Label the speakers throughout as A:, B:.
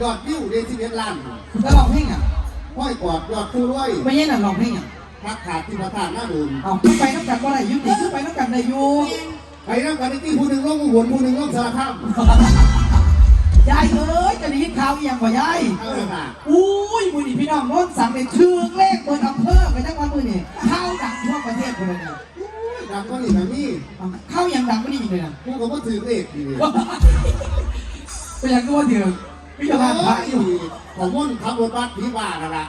A: ยา
B: กเลยเนี่ย
C: ยอดวิวเดสิบเอ็ดล้าน
B: แล้วลองเพลงอะ
C: ห้อยกอดยอดผู้รวย
B: ไม่ใช่น่ะลองเพลงอะ
C: พักขาดที่พระธาตุหน้าดุน
B: เอาขึ้นไปน้ำกันบ่ได้อยุติขึ้นไปน้ำกันได้อยู่
C: ไปนั่งกันที่ผู้หนึ่งลงหัวผู้หนึ่งลงสารคาม
B: ยายเอ้ยจะได้ยินข่าวอีหยังบ่ยาย
C: เอาเลยค่ะ
B: อุ้ยมือนี่พี่น้องโน้นสั่งเป็นชื่อเลขเบอร์อำเภอไปทั้งวันมือนี่เข้าดังทั่วประเทศคนเลยเนี่ย
C: ดังก็นี่แบบนี้
B: เอาเข้ายังดังไม่ดีอีกเลยนะ
C: กูก็มาถือเลขดีเลย
B: ไปยังตัวเถื่อน พี่จะพาพระอยู่
C: ของมุ่นขับรถบัสผีบ้ากันละ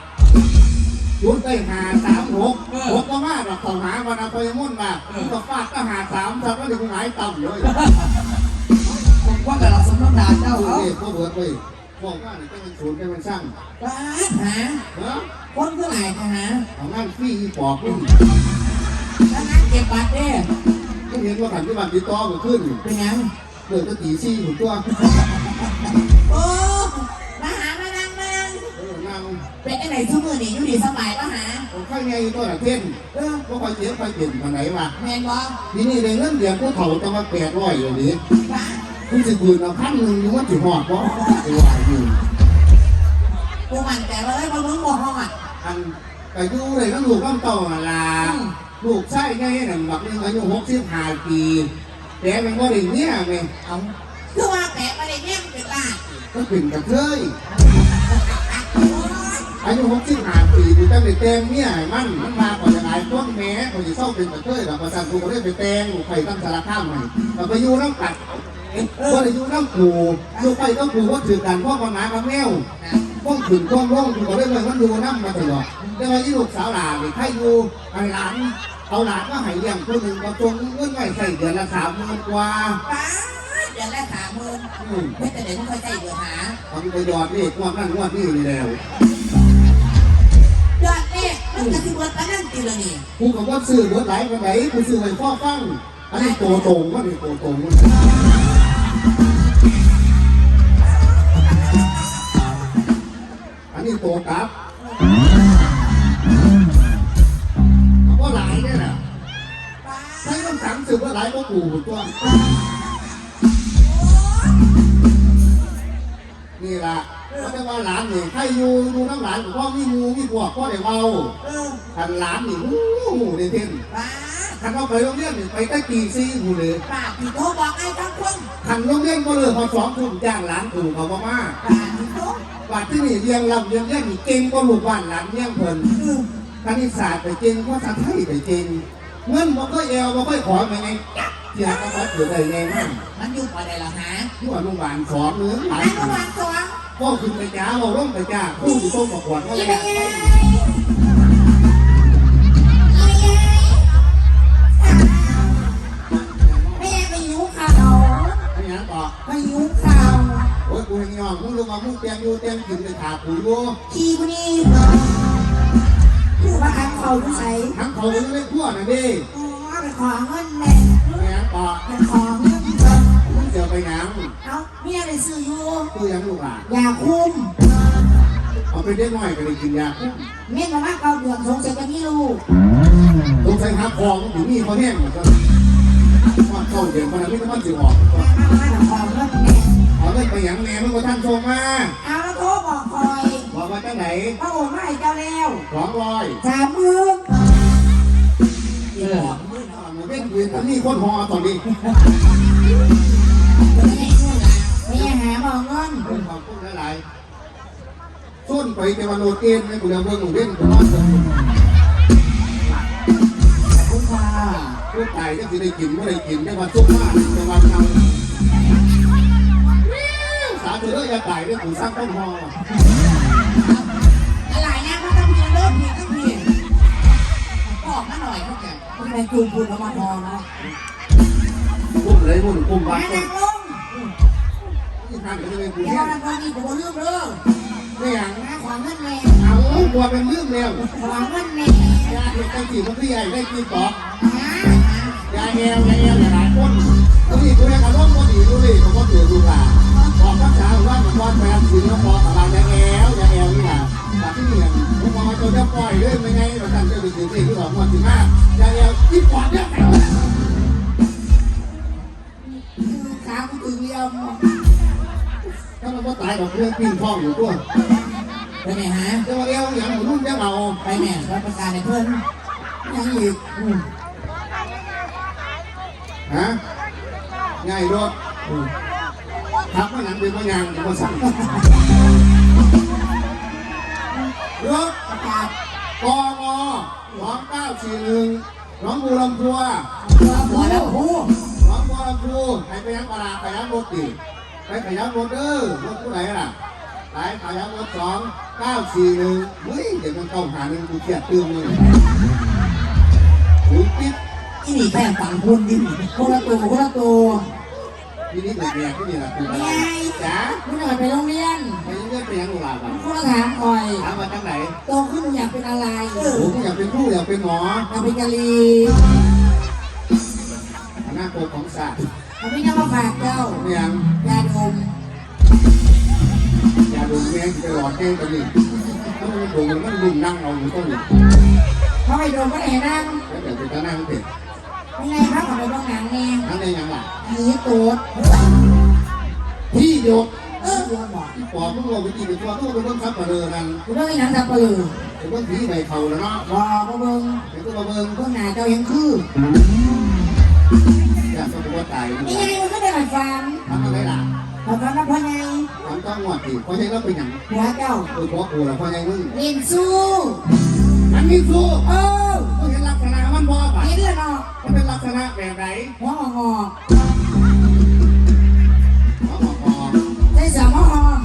C: ยุดได้หาสามหกหกก็มาดอกสองหาวันเอาไปมุ่นมากูก็ฟาดก็หาสามสักก็เดี๋ยวกูหงายต่ำเลย
B: ผมว่าแต่เราสมน้ำหนาเจ้า
C: เอา
B: เขา
C: เลขก็เบิดไปบอกว่าเนี่ยเป็นศูนย์เป็นช่าง
A: ป้าหา
C: เนาะ
A: คนเท่าไหร่คะหา
C: เอางั้นฟรีปอกมึง
A: แล้วงั้นเก็บบัตรเด้
C: ก็เห็นว่าขันที่บันติดต่อมันขึ้น
A: เป็นยัง
C: เกิดก็ตีซี่หุ่นตัว เออนั่ง
A: เป็นไอ้ไหนทุกมือนี่อยู่ดีสบายปะหา
C: ผมข้างในตัวหนักเท่นเออก็คอยเสียคอยเปลี่ยนมาไหนวะ
A: แมนบอ
C: ทีนี้ในเงินเดือนผู้เฒ่าจะมาแปดร้อยอย่างนี้
A: ป้า
C: คุณจะคืนเอาพันหนึ่งนึกว่าจะหอดเพราะตัวอยู่
A: กูมันแต่ว่าเอ้ยมามึงบอกห้องอะ
C: อันแต่อยู่เลยก็ลูกก็โตมาลาลูกใช่ไงหนึ่งแบบนึงอายุหกสิบห้าปีแต่เป็นว่าอย่างเนี้ยไง
A: เอาคือว่าแปะมาในเนี่ยมันเป็นบ้า
C: ก็ขึ้นกับเทย อายุหกสิบห้าปีกูจะไปแต่งเนี่ยมันมันมาก่อนจะหลายต้นแม้ก่อนจะเศร้าเป็นกับเทยแบบประสานกูก็เลยไปแต่งลูกไข่ตั้งสารข้ามใหม่แต่ไปอยู่น้ำกัดก็เลยอยู่น้ำกูลูกไข่ต้องกูก็ถือกันพ่อปัญหากับแมวพ่อขืนพ่อร่องกูก็เลยเลยมันอยู่น้ำมาตลอดแต่ว่าที่ลูกสาวหลานนี่ใครอยู่ไอ้หลานเอาหลานก็ให้เลี้ยงคนหนึ่งก็จงเงินไว้ใส่เดือนละสามหมื่นกว่า
A: ป้าเดือนละสามหมื่น
C: อืม
A: ไม่แต่เดี๋ยวต้องค่อยใจเดือหา
C: ทำไปยอดนี่งวดนั่นงวดนี่นี่แล้ว
A: ยอดเนี่ยมัน จะสิเบิดปานนั่นติละนี่
C: กูกับว่าซื้อรถไหลไปไหนกูซื้อไปฟ้อฟังอันนี้โตตรงว่านี่โตตรงมันอันนี้โตกลับก็หลายเนี่ยนะใช้ต้องสั่งซื้อว่าหลายก็กูหมดตัว นี่ล่ะก็จะว่าหลานนี่ใครอยู่ดูน้ำหลานกับพ่อมีงูมีพวกพ่อเดี๋ยวเบา
A: เออ
C: คันหลานนี่หูหูเด่นเด่น
A: ป้า
C: คันเราไปโรงเรียนนี่ไปใต้ปีซี่หูเลย
A: ป้าพี่โทรบอกไอ้ทั้งคน
C: คันโรงเรียนก็เลยพอสองทุ่มจ้างหลานถูกเขามามา
A: ป้าพี่โทร
C: บัดที่นี่เรียงลำเรียงเรียนนี่เก่งก็ลูกบ้านหลานเรียงเพิ่น
A: เออ
C: คณิตศาสตร์ไปเก่งภาษาไทยไปเก่งเงินบ่ค่อยเอวบ่ค่อยขอมาไง เสียก็ขอถือได้ไงมั่ง
A: มันอยู่ประเดี๋ยวละหา
C: ที่ว่าโรงพยาบาลสอนเนื้อหลาย
A: ไอ้ระวังตัว
C: พ่อขึ้นไปจ้าเราลงไปจ้าครูอยู่ต้นประกวดเขาเลย
A: แม่ไปยุข่าว
C: ไม่งั้นต่อ
A: ไปยุข่าว
C: โอ้ยกูเห็นยองมึงลงมามึงเตรียมอยู่เตรียมกินไปถาปุ๋ยบ่
A: ทีวันนี้คือว่าอันเขาผู้ใช้
C: ทั้งเขาไม่ได้ทั่วนะดิ
A: อ๋อไปขอเงินแม่
C: ไม่งั้นต่อ
A: ไปขอเงิน
C: มึงเจอไปหนัง
A: เอาเมียได้ซื้ออยู่
C: ตู้ยังลูกหลาน
A: ยาคุม
C: เอาไปได้หน่อยก็ได้กินยาคุ้ม
A: เมียมาว่าเกาเดือดสงสัยจะมีลูก
C: ต้องใช้หาคองถึงนี่เขาแห้งหมดก็ว่าเข้าเดี๋ยวมันไม่ต้องมันสิออก
A: แม่มาว่าขอเงินแม่
C: เอาเลยไปหยังแม่มึงก็ท่านโทรมา
A: เอาแล้วโทรบอกคอย
C: บอกว่าจังไหน
A: พระโอนมาให้เจ้าแล้ว
C: สองร้อย
A: สามหมื่น
B: เป็
C: นเวรนี่คนหอตอนนี้
A: ไม่ยังหาบอกเงิน
C: เป็นความพูดหลายๆส้นไปแต่วันโนเกนเนี่กูเรียกเบิ่งหนูเล่นกูนอน
B: ขอบคุณค่ะ
C: พูดไก่ก็สิได้กินไม่ได้กินได้วันซุกมากแต่วันเอาสาธุเด้ออย่าไก่เด้อกูสร้างต้นหอ
A: อะไรนะเขาต้องมีเริ่มมีก็มีบอกมาหน่อย แกทำไมจูบบุญเอามาพอเนาะ
C: กุ้มเลยมุ่นกุ้ม
A: แม่
C: วัด
A: นั่งลง
C: ที่ท่านก็จะเป็นกู
A: เดี๋ยว
C: เนี่ย
A: เราคนนี้ผมเรื่องเรื่อง
C: ไม่อย่าง
A: นะขอเงินแม่
C: เอากลัวเป็นเรื่องแล้ว
A: ขอเงินแม่
C: ยาเด็กกันสี่มันคือใหญ่ได้กินต่อ
A: ฮะ
C: ยาแอวยาแอวหลายคน องปิ้งท้องอยู่ตัว
A: ไปไหนฮะ
C: จะมาเลี้ยวอย่างหมูนุ่มจะเอา
A: ไปแม่รับประการในเพื่อนยังอีกอืม
C: ฮะง่ายรถทับมาหนังเป็นพยางเป็นภาษารถ
A: ประกาศ
C: กงสองเก้าสี่หนึ่งน้องบูลำพัว
A: ตัวหัวแล้วหู
C: น้องบัวลำพูใครไปยังตลาดไปยังรถดิไปไปยังรถเด้อรถผู้ไหนล่ะ ไปไปยังรถสองเก้าสี่หนึ่งเฮ้ยเดี๋ยวมันต้องหาหนึ่งกูเครียดตื้มเลยหูปิ๊บ
A: อีนี่แค่ต่างคนดิคนละตัวคนละตัว
C: ทีนี้เด็กแก่ที่นี่แหละคือ
A: ไม่
C: อะไร
A: ไง
C: จ๋า
A: คุณหน่อยไปโรงเรียน
C: ไปยังเรียนไปยังโรงแรมอะ
A: คุณถามคอย
C: ถามมาจากไหน
A: โตขึ้นอยากเป็นอะไร
C: ผมอยากเป็นผู้อยากเป็นหมอ
A: อยากเป็นกะลี
C: อนาคตของศาสตร์
A: เขาไม่ได้มาฝากเจ้า
C: ไม่ยัง
A: ยาดม
C: อย่าดูแม่งไปหลอดแกล้งกันนี่ถ้ามันโดนมันลุมนั่งเอาอยู่ต้นนี่
A: เขาให้ดมก็ได้นั่ง
C: แล้วเดี๋ยวจะนั่งเสร็จ
A: ยังไงครับขอไปบ้องหนังแน่
C: นั่งได้ยังล่ะ
A: หนีตูด
C: ที่โยก
A: เออดวงบอก
C: ที่ปอบมึงลงไปกินไปทั่วทั่วไปเบิ่งซับปะเลอนั่น
A: กูต้องมีหนังสับปะลือ
C: ไปเบิ่งผีใบเขาแล้วเนาะ
A: รอมาเบิ่ง
C: ไปตัวมาเบิ่ง
A: เบิ่งหน้าเจ้ายังคือ
C: อยากจะบอกว่าตายมึง
A: นี่ไงมันก็ได้หลักฟัน
C: ทำอะไรล่ะ
A: หลักฟันแล้วพ่อไง
C: ทำต้องงวดดิเพราะฉะนั้นเราเป็นอย่าง
A: หัวเจ้า
C: โดยเพราะกูแล้วเพราะไงมึง
A: เล่นสู้
C: มันมีสู้
A: เออ
C: มึงเห็นลักษณะมันบ่ปะ
A: เห็นแล้วเนาะ
C: มันเป็นลักษณะแบบไหน
A: หัวงอก
C: หมอหมอหมอ
A: ใส่เสื้อหมอหอม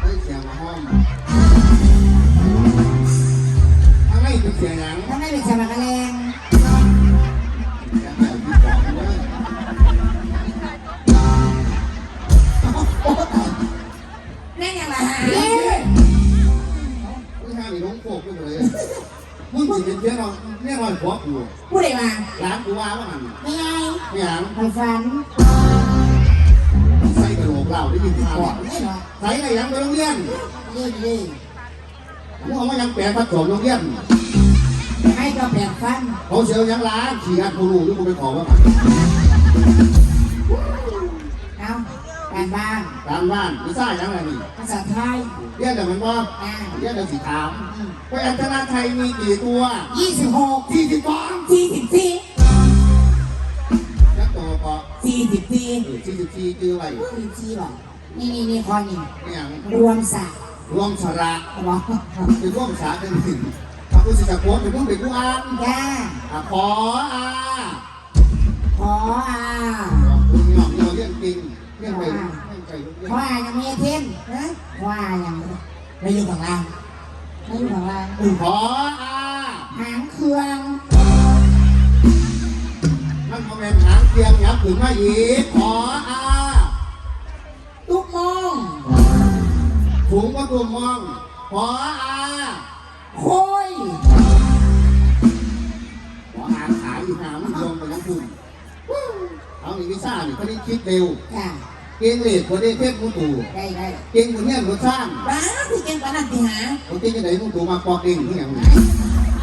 C: เฮ้ยเสียงมาห้องข้างในเป็นเสียงหยัง
A: ถ้าไม่เป็นเสื้อมากระแรง
C: มึ
A: ง
C: ห้ามอ้น้องโคกไปเลยมึงสิเป็นเพี้ยนเราแน่นอนหัวกู
A: ผู้ใดมา
C: ร้านกูว่าว่ามัน
A: ไม่ไง
C: ไม่หยัง
A: ไอ้ฟัน
C: ใส่กระโหลกเหล้าได้ยินข่าวใส่อะไรยังไปโรงเรียน
A: นี่นี่
C: มึงเอามายังแปลงผสมโรงเรียน
A: ให้ก็แบ่งฟัน
C: เขาเชียวยังร้านขี่อัดกูรู้หรือกูไปขอว่า
A: เอา การบ้าน
C: ตามบ้านวิซ่ายังไงนี่
A: ภาษาไทย
C: เรียกแต่มันว่า
A: อ่า
C: เรียกแต่สีขาวพยัญชนะไทยมีกี่ตัว
A: ยี่สิบหก
C: ที่สิบสอง
A: สี่สิบสี่
C: แล้วตัวก็
A: สี่สิบสี่
C: เออสี่สิบสี่คืออะไร
A: สี่สิบสี่บอกนี่นี่นี่ข้อนี้
C: ไม่หยัง
A: รวมศาสตร์
C: รวมสระ
A: บอก
C: เป็นร่วมสาเป็นถึงพระพุทธเจ้าโพสเป็นผู้เป็นผู้อ่าน
A: ย่า
C: อะขออา
A: ขออา
C: คุณหยอกยอเรื่องจริง เรื่องไปเรื่องไปเรื่อง
A: ขออายังไม่เท่นนะขออายังไม่อยู่ข้างล่างไม่อยู่ข้างล่าง
C: ขออา
A: หางเครื่อง
C: มันคอมเมนต์หางเทียมยับถึงมาอีกขออา
A: ตุกมอง
C: ถุงก็ตัวมองขออา
A: โค้ย
C: ขออาขายอยู่หามันโยงไปยังคุณเอาอีกวิซ่านี่เขาได้คิดเร็ว
A: จ้า
D: เก่งเลดคนได้เทพมุตู
A: ได้ได้
C: เก่งคนเนี้ยรถสร้าง
A: บ้าที่เก่งกว่านั้นที่หา
C: คนเก่งจะไหนมุตูมาปอกเองทุกอย่าง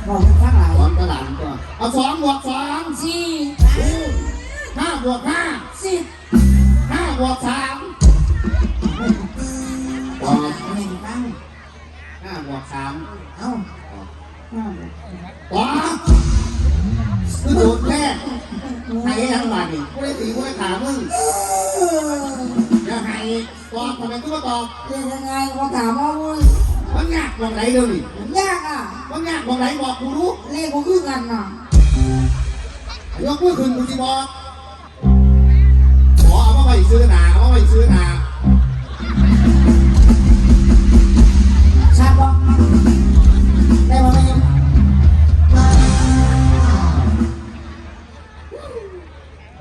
A: บอกข้างหลัง
C: สอนตลาดก็เอาสองบวกสอง
A: สี่
C: ห้าบวกห้า
A: สิบ
C: ห้าบวกสาม
A: ตอบหนึ่งตั้ง
C: ห้าบวกสาม
A: เอ้า
C: ตอบ คือโดดแรกให้ยังบาดนี่กูได้ตีกูได้ขามึงอย่าให้ตอบทำไมกูมาตอบ
A: เรียนยังไงก็ถามว่าอุ้ย
C: มันยากมองไหนเดี๋ยวนี้
A: ยากอะ
C: มันยากมองไหนบอกกูรู้
A: เลขก็คือกันน่ะ
C: ยกมือขึ้นกูจะบอกขอเอามาไปซื้อหนาเอามาไปซื้อหนา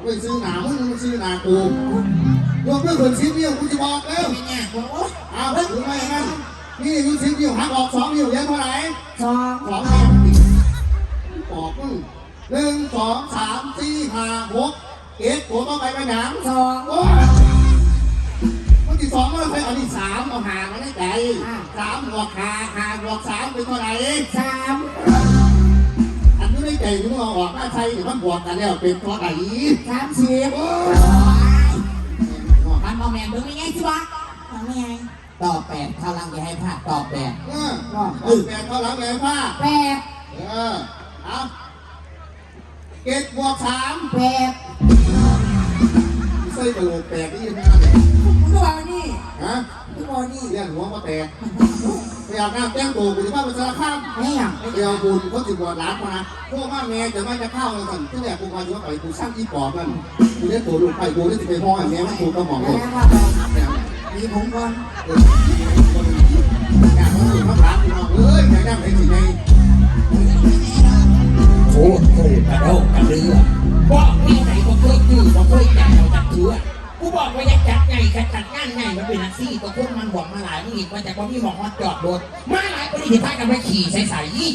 A: ไป
C: ซื้อหนามึงมึงซื้อหนากูยกมือขึ้นสิบนิ้วกูจะบอกแล้ว
A: เป็นไงคนโอ้
C: เอาเพิ่งถึงไปงั้นนี่อายุสิบนิ้วหักออกสองนิ้วยังเท่าไหร่
A: สอง
C: สองนิ้วออกมึงหนึ่งสองสามสี่ห้าหกเอ็ดโผล่ต้องไปไปหนัง
A: สอง
C: โอ้ยมันที่สองมันเป็นอันที่สามเอาหามาได้ใจสามบวกหาหาบวสามเป็นเท่าไหร่
A: สาม
C: อันนี้ได้ใจมึงเอาออกมาใช่เดี๋ยวมันบวกกันแล้วเป็นเท่าไหร่
A: สามสิบ
C: โอ้ย
A: มันบอกแม่เบิ่งไม่ไงสิวะทำไม่ไง
E: ต่อแปดข้าวหลังอย่าให้พลาดต่อแปด
C: เออเออแปดเข้าหลังไงผ้า
A: แปด
C: เออเอาเกตบวกสาม
A: แปด
C: ใส่กระโหลกแตกนี่ยังไงเนี่ย
A: มึงก็บอกนี่
C: ฮะ
A: มึงบอกนี่
C: เลี้ยงหัวมาแตก ไปอาบน้ำแจ้งตัวกูจะว่าเป็นสารข้าม
A: ไม่อยาก
C: เดี๋ยวบุญเขาสิบวชร้านมาพวกมาแม่จะมาจะเข้าเลยสั่นที่แรกกูมาอยู่ว่าไปกูสร้างอีปอบนั่นกูเลี้ยงตัวลูกไปกูได้จะไปห้องแม่มันกูก็มอง
A: แล้
C: เล
A: วยครับมีผมก่อน
C: อยากมาสู่พระพระพี่น้องเอ้ยอยากได้ไหนสิไง
E: โอ้โหกระโดดกระเรือบอกที่ไหนก็เคยยืดก็เคยจับเราจับเถือ กูบอกว่าอยากจัดไงจัดจัดงานไงมันเป็นอาชีพก็คนมันบอกมาหลายมึงอีกมาจากว่ามีหมอกมาจอดรถมาหลายคนที่พากันไปขี่ใส่ใส่ยี่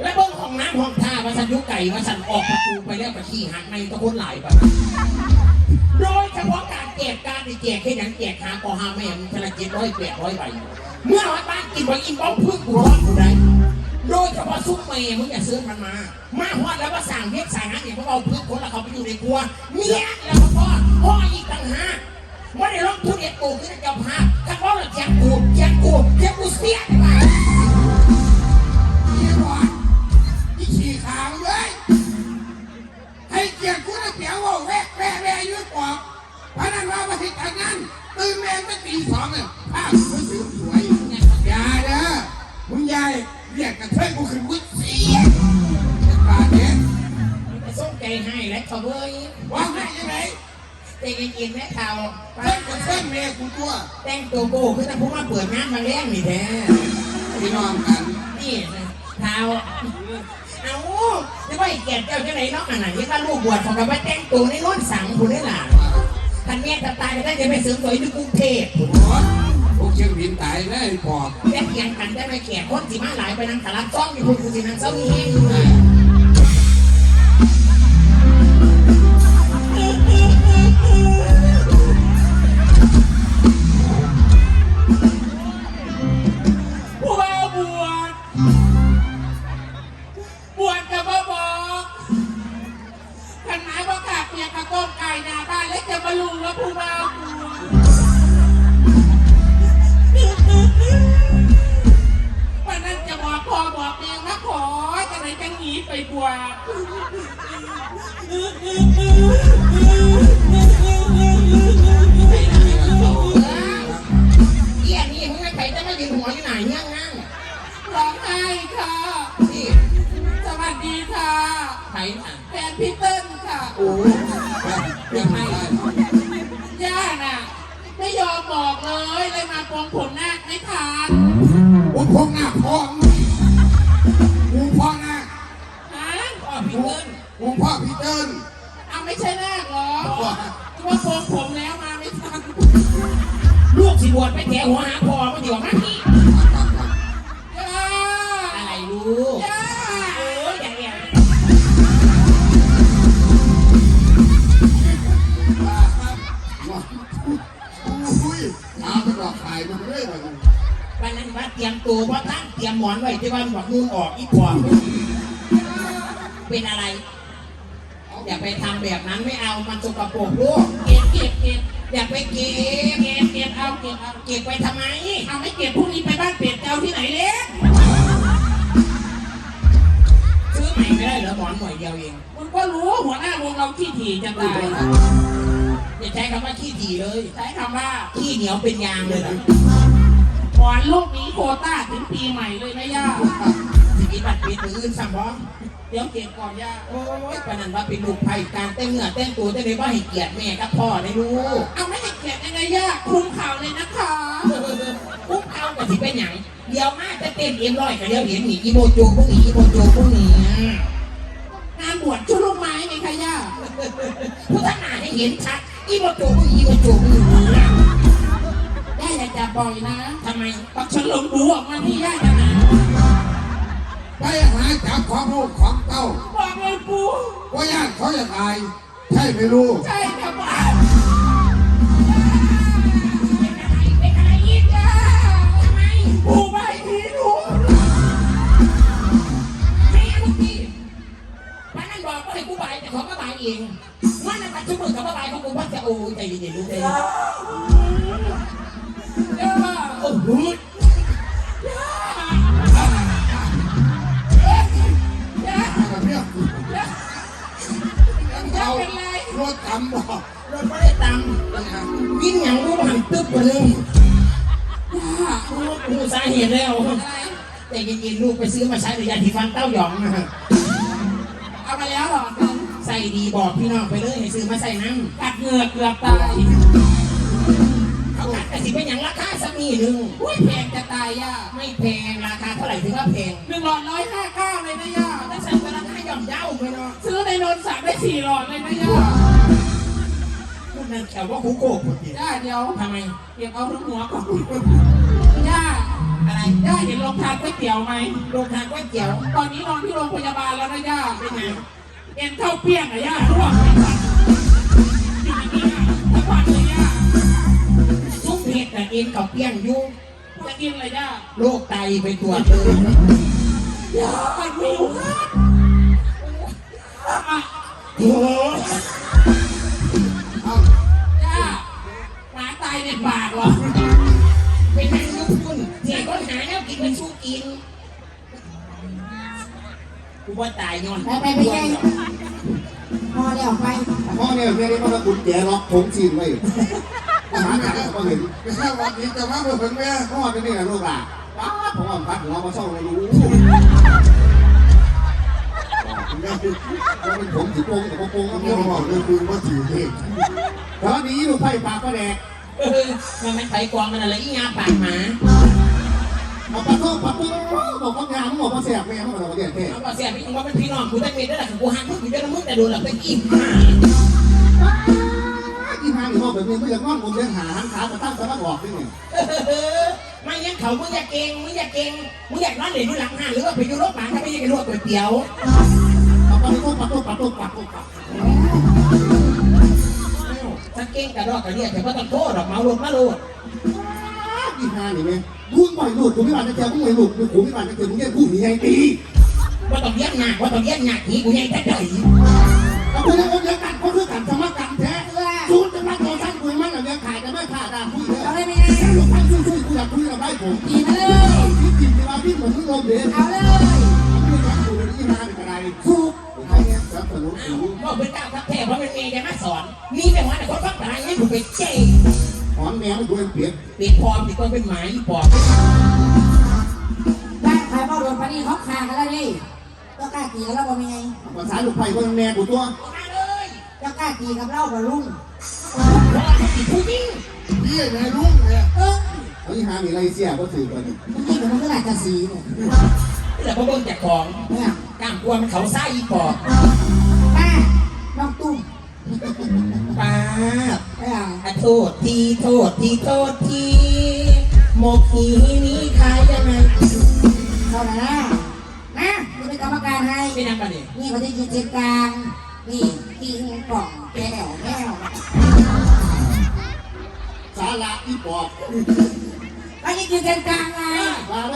E: แล้วเบิ้งห้องน้ำห้องท่าว่าสันยุไก่ว่าสันออกประตูไปแล้วไปขี่หักในตะคนหลายไปโดยเฉพาะการแจกการที่แจกแค่ยังแจกหาปอหาแม่มทละเจ็ดร้อยแปดร้อยใบเมื่อร้อยบ้านกินไปอินบ้องพึ่งกูรอดกูได้ โดยเฉพาะซุปเมย์มึงอย่าซื้อมันมา มาฮอดแล้วก็สั่งเรียกสั่งนะเนี่ยพวกเราพึ่งคนละเขาไปอยู่ในครัว เมียแล้วก็พ่อพ่ออีกต่างหากไม่ได้ร้องทุเรียนกูขึ้นเจ้าภาพถ้าว่าเราเจียงกูเจียงกูเจียงกูเสียไป
F: ยี่หวานยี่ฉี่ขาวเลยให้เกียรติกูนะเปียวว่าแวะแวะแวะอยืดปอกพนันว่ามาสิทางนั้นตื่นแม่งตั้งตีสองเนี่ยภาพมันสวยสวยอย่าเด้อมึงยาย เรียกกระเทยกูขึ้นกูเสียบาดเนี่ย
E: ไปส่งใจให้และเขาเว้ย
F: ว่าให้ยังไง
E: ใจเย็นๆแม่เขา
F: เพิ่งกระเทยแม่กูตัว
E: แต่งตัวโก้คือถ้าผมมาเปิดงานมาแล้งนี่แท้
F: พี่น้องกัน
E: นี่เท้าเอาจะไปแก่เจ้าจะไหนน้องอันไหนที่ถ้าลูกบวชของเราไปแต่งตัวในร้อนสังคุณได้หล่ะท่านแม่จะตายก็ได้จะไปเสริมสวยที่กรุงเทพ
F: เชียงบินตายเลยปอบ
E: แค่เพียงกันได้ไม่แก่คนสิมาหลายไปนั่งตลาดซ่องอยู่คุณกูสินั่งเศร้ามีแห้งอ ไปบวชเอี่ยนี่มึงไม่ไปจะมายืนหัวอยู่ไหนเนี่ยงั้นร้องไห้ค่ะ นี่
F: สวัสดีค่ะ
E: ใครอะ
F: แฟนพี่เติ้ลค่ะ
E: โอ้ยยังไง
F: ย่าน่ะ ไม่ยอมบอกเลยเลยมาปองผมหน้าไม่ทานผมพองหน้าพอง
E: เห
A: รอ
F: ว่า
A: ว่าปองผมแล้วมาไม่ทัน
E: ลูกสิบวชไปแกหัวหาพ่อมาดีกว่ามั้งนี่
A: ย่า
E: อะไรลูก
A: ย่า
E: โอ้ยอย่าแอบ
F: อุ้ยเอาไปดอกขายมันเรื่อยไป
E: วันนั้นว่าเตรียมตัวเพราตั้งเตรียมหมอนไว้ที่บ้านบอกนู่นออกอีกพอเป็นอะไร อย่าไปทำแบบนั้นไม่เอามันสกปรกลูกเก็บเก็บเก็บอย่าไปเก็บเก็บเก็บเอาเก็บเอาเก็บไปทำไม
A: เอาไม่เก็บพรุ่งนี้ไปบ้านเป็ดเจ้าที่ไหนเล็ก
E: ซื้อใหม่ไม่ได้เหรอหมอนหน่วยเดียวเอง
A: คุณก็รู้หัวหน้าวงเราขี้ถี่จะตาย
E: อย่าใช้คำว่าขี้ถี่เลย
A: ใช้คำว่า
E: ขี้เหนียวเป็นยางเลยล่ะ
A: หมอนลูกนี้โควต้าถึงปีใหม่เลยนะย่า
E: สิกิบัตรปีมืออื่นสั่งบ้อง
A: เดี๋ยวเก็บก่อนย่า
E: โอ้ยปานนันว่าเป็นลูกไผ่การแต่งเนื้อแต่งตัวจะได้ว่าให้เกียรติแม่กับพ่อได้รู้
A: เอาไม่ให้เก็บยังไงย่าคุมข่าวเลยนะคะ
E: ปุ๊บเอาแต่สิเป็นหยังเดี๋ยวมาจะเต้นเอ็มร้อยกับเดี๋ยวเห็นหนีอีโมโจพวกนี้อีโมโจพวกนี้
A: งานบวชชุดลูกไม้ไงคะย่า
E: ผู้ท่านหาให้เห็นชัดอีโมโจพวกนี้อีโมโจพวกนี้
A: ย่าอย่าจับบ่อยนะ
E: ทำไม
A: ปักฉันลงดูออกมาที่ย่าจะหนา
F: ไปหาจับของลูกของเต้า
A: บอกเลยปู
F: ว่าญาติเขาจะตายใช่ไม่รู้
A: ใช่ค่ะบ้า
E: เป็นอะไรเป็นอะไรอีก
A: ย่า
E: ทำไม
A: ปูไปทีหนู
E: แม่ลูกพี่วันนั้นบอกว่าให้กูบายแต่เขาก็บายเองวันนั้นปัจจุบันเขาก็บายของกูว่าจะโอ้ใจเย็นๆลูกใจเย็นตึ๊ เย็นๆลูกไปซื้อมาใช้หรือยาที่ฟันเต้าหยองนะฮะ
F: เอามาแล้วหรอ
E: ใส่ดีบอกพี่น้องไปเลยให้ซื้อมาใส่น้ำ
F: กัดเหงือกเกือบตาย
E: เขากัดแต่สิเป็นอย่างราคาสักนิดนึง
F: อุ้ยแพงจะตายย่า
E: ไม่แพงราคาเท่าไหร่ถือว่าแพง
F: หนึ่งหลอดร้อยห้าเก้าเลยนะย่า
E: ถ้าใส่ก็ราคาย่อมเยาไปเนาะ
F: ซื้อในนนท์สั่งได้สี่หลอดเลยนะย่า
E: พวกนั้นแถวว่าคุโก้คนเดียว
F: ย่าเดียว
E: ทำไม
F: เก็บเอาทั้งหัวก่อนย่า
E: อะไร
F: ย่าเห็นโรงทานก๋วยเตี๋ยวไหม
E: โรงทานก๋วยเตี๋ยว
F: ตอนนี้นอนที่โรงพยาบาลแล้วนะย่า
E: เป็นไง
F: เอ็นเข้าเปี้ยงอะย่าร่วงไม่ทันจริงๆย่าทั้งวันเลยย่า
E: ซุปเห็ดแต่เอ็นกับเปี้ยงอยุ่ง
F: จะกินอะไรย่า
E: โรคไตไปตรวจเลย
F: ย่าไม่รู้ครับอะ
E: โอ้โห
F: ย่าหมาตายในปากเหรอ
E: เป็นนางยุคคุณเจ๊ก็หาแล้วกินเป็นสู้กินกูว่าตายย้อน
A: ไปไปไปไงพอเดี๋ยวไป
C: พ่อเนี่ยแม่ได้มากุญแจล็อกผมจีนไว้หาหนังก็เห็น
F: ไม่ใช่วันนี้จะมาเพื่อนแม่
C: พ่อเป็นนี่นะลูกอะป้าผมว่าพัดหัวมาช่องเลยรู้ก็เป็นผมถือโป่งแต่โป่งก็ไม่บอกเลยคือว่าถือเองแล้วนี้ลูกไผ่ปากก็แดก
E: เออ มันไม่ไถกวางมันอะไรอีงาปากหมา
C: เอาปลาส้มปลาปุ้งบอกว่างามบอกว่าแสบแม่เขาบอกว่าเด็ดแท้
E: เอาบอกเสียพี่ว่าเป็นพี่น้องกูได้เป็นได้แหละกูหักมึงกูจะมึงแต่โดนหลับเป็นอิ่ม
C: ที่ทางนี่เขาแบบนี้ไม่อยากนอนบนเลี้ยงหาหันขาแต่ตั้งสมาบอกนี่ไง
E: ไม่งั้นเขามึงอยากเก่งมึงอยากเก่งมึงอยากนอนเหรียญหลังห้าหรือว่าไปยูโรปหลังถ้าไม่อยากไปลวกก๋วยเตี๋ยว
C: เอาปลาส้มปลาตุ้มปลาตุ้มปลาตุ้มปลา
E: ถ้าเก่งกระดอกกระเดียแต่ว่าต้องโทษดอกเมาลดมาโลด
C: ที่ทานี่ไหมกูปล่อยหลุดกูไม่บาดจะเจอกูไม่หลุดกูไม่บาดจะเจอกูเนี่กูหนีไงตี
E: ว่าต้องเลี้ยงหนักว่าต้องเลี้ยงหนักหีกูยังแค่ไหน
C: เอาไปแล้วเลี้ยงกันเขาคือกันสมัครกันแท้จูนจะมาโตสั้นกูมันเลี้ยงขายกันไม่ขาดอะคุยเลย
A: เอาเลยไปไง
C: ลูกพันช่วยช่วยกูอยากคุยกับได้ผม
A: ขี่มาเลย
C: พี่จิ๋มเวลาพี่เหมือนมึงลมเด็ด
A: เอาเลย
C: พี่อยากคุยกับที่มาเป็นอะไร
A: ถูก
C: ใครเนี่ยสับสนุนกู
E: ว่าเป็นกาวทับแท้เพราะเป็นเมย์จะมาสอนมีแต่ว่าแต่คนฟัง กูไปเจ๊
C: หอนแมวดูเป็นเปียก
E: เป็นพร้อมที่ต้องเป็นหมายปอบ
A: บ้านใครมาโดนปนี่เขาขากันแล้วดิเจ้ากล้าตีกับเราบ่มีไง
C: ภาษาลูกไผ่ก็แม่กูตัว
E: มาเลย
A: เจ้ากล้าตีกับเราบ่รุ่ง
E: รอให้ติดผู้ยิ่ง
F: พี่แม่รุ่งเนี่ย
A: เออ
C: เฮ้ยหามีอะไรเสียก็สื่อกัน
A: มันนี่กับมันก็หลายกระสีเนี่ย
E: แต่พอเบิ่งจากของ
A: เนี่ย
E: กล้ามกลัวมันเขาซ่าอีปอบ
A: ป้าน้องตุ้ม
E: ป้า
A: ไอ้อ่าง
E: อะโทษทีโทษทีโทษทีหมกหีนี้ขายยังไง
A: เขาไหนนะนะนี่เป็นกรรมการให้
E: เป็นยังไงเนี่ย
A: นี่เขาจะยืนเชียงกลาง นี่กินกล่องแก้วแก้ว
C: สาระอีปอบ
A: เขาจะยืนเชียงกลางไง
C: มาเบิ่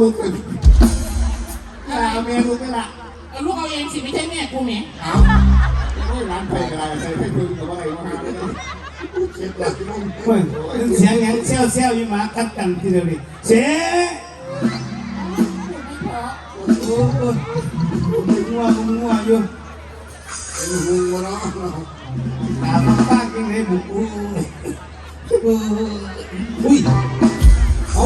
E: ส้น
F: ห
C: นีเมากูกเลยลาแม่ลุกไม่ละ
F: เอาลูกเอาเองสิไม่ใช่แม่กูเนี่ย
C: เอาไม่ร้านไปอะไรใส่ให้พึ่งกับอะไรมาหาเลยเช็ดหลักมึง
B: เฮ้ยเสียงยังเซลเซลยู่มากัดกันทีเดียวนี่เสียโอ้โหงัวงัวอยู่
C: มึงวเนาะ
B: ตาป้ากินให้บุกอู้อุ้ยเอา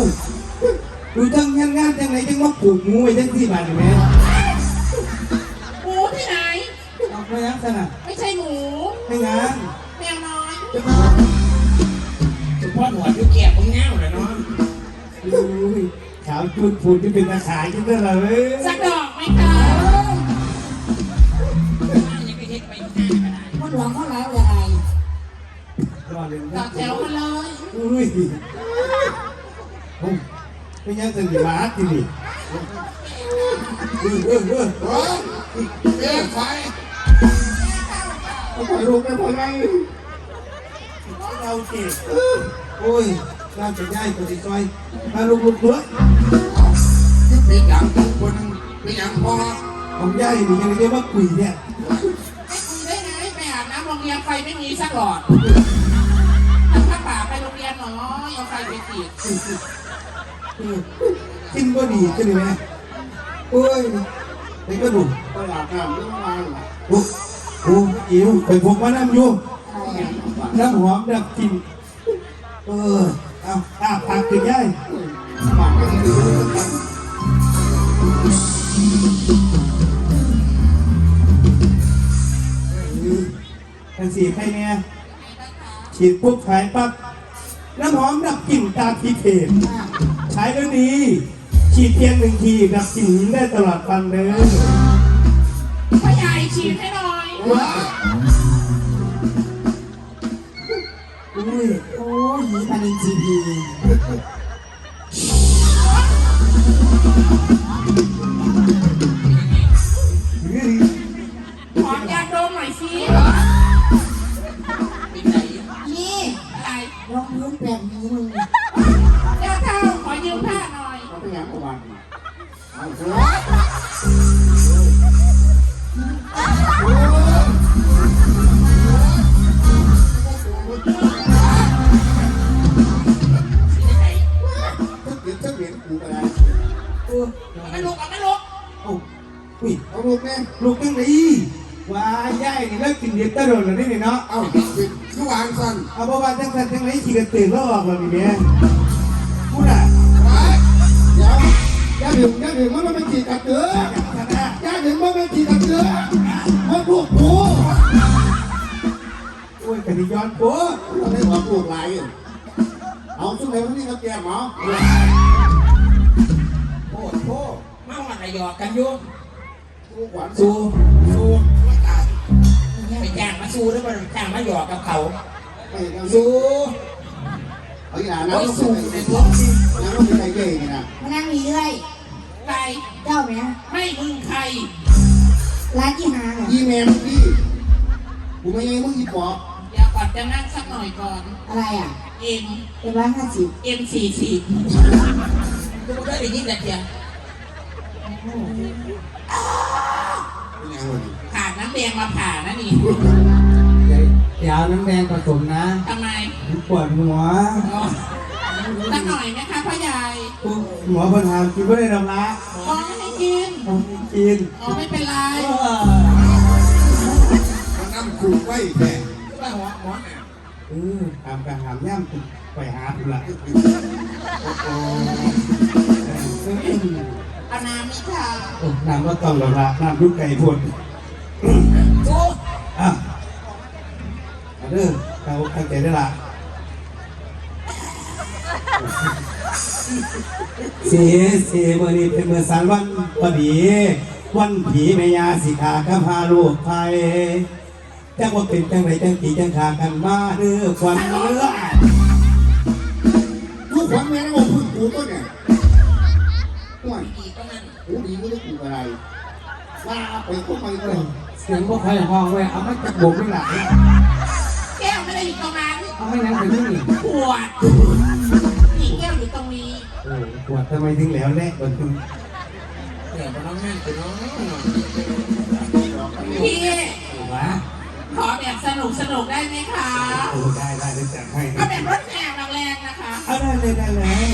B: ดูจังงานงานจังไหนจังมาปลูกหมูไว้จังที่บ้านแม่
F: หมูที่ไหน
B: เอาไปยังสนะ
F: ไม่ใช่หมู
B: ให้งาน
F: แมวน้อย
E: สุพ่อหนวดอยู่แก่มึงเงาเลยเนาะ
B: อุ้ยขาวจุดผุดที่เป็นตาขายจังเลย
F: สักดอกไหมคะ
E: ยังไม่เห็นไปห้าก็ได้
A: คนหลวงเขาแล้วเลยไง
B: รอเลย
F: ต่อแถวมาเลย
B: อุ้ยโอ้ ไม่ยังจะหนีมาที่นี่เออเออเออ
F: เฮ้ยเรียกไฟ
C: เอาปล่อยลูกไปพ่อไง
B: เราเจ็บโอ้ยเราจะย้ายตัวที่ซอยมาลุกลุกด้วย
F: ที่เป็นอย่งทุกคนเป็นอย่งพอ
B: ผมย้ายนี่ยังเรียกว่ากุยเนี่ย
E: ได้ไงไปอาบน้ำโรงเรียนไฟไม่มีสักหลอดเอาผ้าป่าไปโรงเรียนหน่อยเอาไฟไปติด
B: กินก็ดีก็ดีไหมโอ้ยไอ้ก็ดู
C: ไปอาบน้ำเรื่องมา
B: โอ้โอ้อิ๋วไปพกมาน้ำอยู่น้ำหอมดับกลิ่นเออเอาอาปากกินย้าย
C: ปากไม่ดี
B: กันสีใครเนี่ยฉีดปุ๊บหายปั๊บน้ำหอมดับกลิ่นตามทีเพจ ใช้แล้วดี ฉีดเพียงหนึ่งทีดับกลิ่นได้ตลอดฟันเลย
E: พ่อใหญ่ฉีดให้หน่อย
B: อุ้ย
A: โอ้ยหีปานินจีพี
E: ขอยาดมหน่อยสินี่อะไร
A: รองพื้นแบบนี้มึง
C: ด็
B: ดตะโดนแล้วนี่เนาะ
F: เอาเป็นคือวางสัน
B: เอาบ่ว่าจังสันจังไรขี่กันตื่นแล้วออกแล้วนี่แม่พูดอะ
F: ไป
C: เดี๋ยวอย่าดื่มอย่าดื่มมันไม่ฉีดกัดเกลือ
B: ชนะ
C: อย่าดื่มมันไม่ฉีดกัดเกลือมันพวกกู
B: โอ้ยกะทิย้อนโป๊ะ
C: เราได้หัวปวดไหลเอาสุดเลยวันนี้เขาแกมเอา
E: โคตรโคตรมาหวัดระยอกกันอยู่
C: ลูกหวาน
B: สู้สู้
E: ไปจ้างมาสู้แล้วมันจ้างมาหยอกกับเขา
C: ไปกันสู้
E: สู้
C: เอาอย่าน้ำ
E: โอ้ย
C: ต้อง
E: สู้
C: สู้
E: ในท้องที่
C: น้ำต้องเป็นใจเย่นี่นะ
A: มานั่งนี่เลย
E: ใคร
A: เจ้าไหม
E: ไม่มึงใคร
A: ร้านที่หางเหรอ
C: ยี่แมมพี่กูไม่ยังมึงยี่ปอบ
E: เดี๋ยวก่อนจะนั่งสักหน่อยก่อน
A: อะไรอะ
E: เอ็ม
A: เป็นร้อยห้าสิบ
E: เอ็มสี่สี่กูไม่ได้ยินแต่เดียว
C: เป็นยังไง
E: ผ่าน น้ำแดงมาผ่านะนี่
B: อย่าเอาน้ำแดงผสมนะ
E: ทำไม
B: ปวดหัว
E: อ๋อสักหน่อยไหมคะพ่อใหญ่
B: หมอคนถามกินไม่ได้ดำละ
E: อ๋อไม่ให้กิน
B: เอากิน
E: อ๋อไม่เป็นไร
B: เออ
F: มันนั่งขู่ไว้แค่
E: คือว่าหัวหัวหนา
B: เออตามกระหามย่ำไปหาผู้ละ
E: เอาน้ำมิค่ะ
B: น้ำก็ต้องดำละน้ำยุกไก่พ่น
E: โอ้
B: อะเอาเด้อเราตั้งใจได้ละเสียเสียเมื่อนี้เป็นเมื่อสารวันพอดี วันผีแม่ยาสิขาข้าพาลูกไทยจังว่าเป็นจังไรจังตีจังขากันมาเด้อควันเลือด
C: ลูกขวัญแม่งบอกพึ่งกูต้นเนี่ยห่วย
E: ดีก็นั่น
C: หูดีไม่ได้กูอะไรว่าไปก็ไปเลย
B: เสียงพวกใครห้องไว้เอาไม่ตะบกไม่หลับ
E: แก้วไม่ได้อยู่ตรงนั้น
B: เอาไม่นั้นไปที่นี่
E: ปวดอีกแก้วอยู่ตรงนี้
B: ปวดทำไมทิ้งแล้วแน่ปวดขึ้ณ
E: เดี๋ยวน้องแม่คุณน้องพี่
B: วะ
E: ขอแบบสนุกสนุกได้ไหมคะ
B: ได้ได้ได้จัดให้
E: เอแบบรถแข่งแรงๆนะคะ
B: เอาได้เลยได้เลย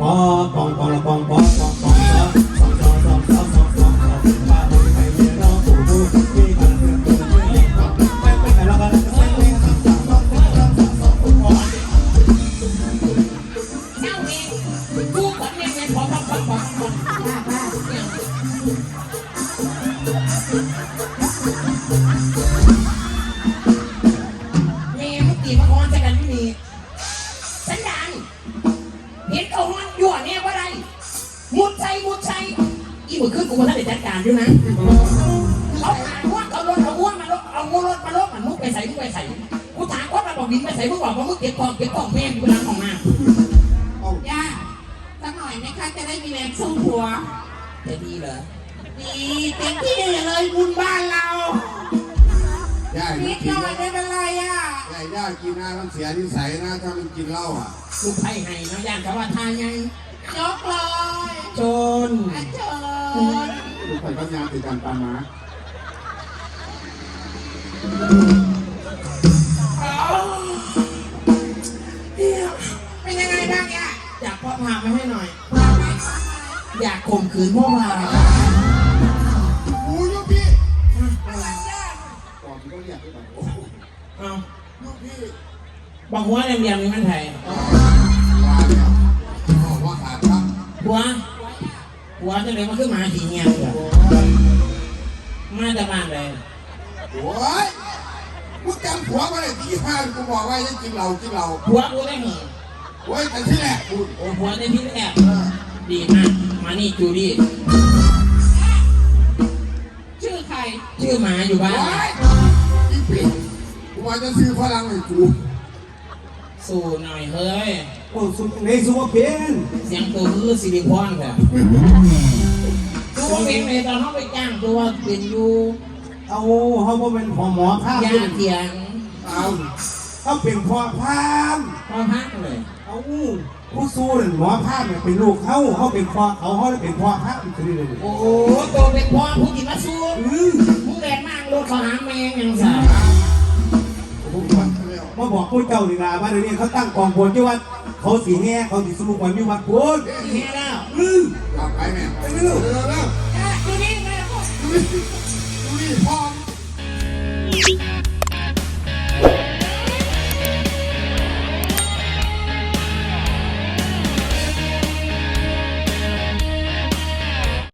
B: ปอปองปองปองปองปองปอง กไข่
E: ปัญญาติ
C: ดการปามา
A: เป็นยังไงบ้างย่า
E: อยากพ่อพามาให้หน่อย อยากข่มขืนพ่อพา
F: กูยุพี่
C: ก่อนที่เขาเรียกให้ไป
E: เอา
F: ยุพี่
E: บอกหัวเรียมๆนี่มันไทย
F: ว่าแล้วบอกว่าขาดครับ
E: หัวหัวจะเลยมาขึ้นมาสีเงียเหรอ มาจากบ้านเลย
F: โอ้ยกูจำผัวมาได้ที่ห้ากูบอกว่าจะกินเหล้ากินเหล้า
E: หัวกูได้เหรอ
F: โอ้ยแต่ที่แรกกู
E: โอ้หัวได้ที่แรกดีมากมานี่จูดี้
A: ชื่อใคร
E: ชื่อหมาอยู่บ้าน
F: โอ้ยอีปีกูว่าจะซื้อพลังให้กู
E: สู้หน่อยเฮ้ย
B: โอ้สุดในสุภาพเป็น
E: เสียงตัวคือสิริพรค่ะ ตัวเป็นเลยตอนเขาไปจ้างตัวเป็นอยู่
B: เอาเขาบ่เป็นพ่อหมอภาพ
E: ย่า
B: เป็น
E: เทียง
F: เอา
B: เขาเป็นพ่อพาม
E: พ่อพักเลย
B: เอาผู้สู้นั่นหมอภาพเนี่ยเป็นลูกเขาเขาเป็นพ่อเขาเขาเลยเป็นพ่อภาพอีกทีหนึง
E: โอ้โหตัวเป็นพ่อผู้ที่มาสู้
B: อือ
E: ผู้แรงมากรถเขาหาแมงยังสา
F: ผมวันแล้ว
B: มาบอกผู้เจ้านี่ล่ะว่าเดี๋ยวนี้เขาตั้งกองพลที่วัด เขาสีแง่เขาสีสรุปวันมีวัดพุทธ
E: แม่แล้ว
B: อือ
F: เอาไปแม่
B: ไปเร็ว
F: เร็วเร็ว
A: อะดูนี่มาพูด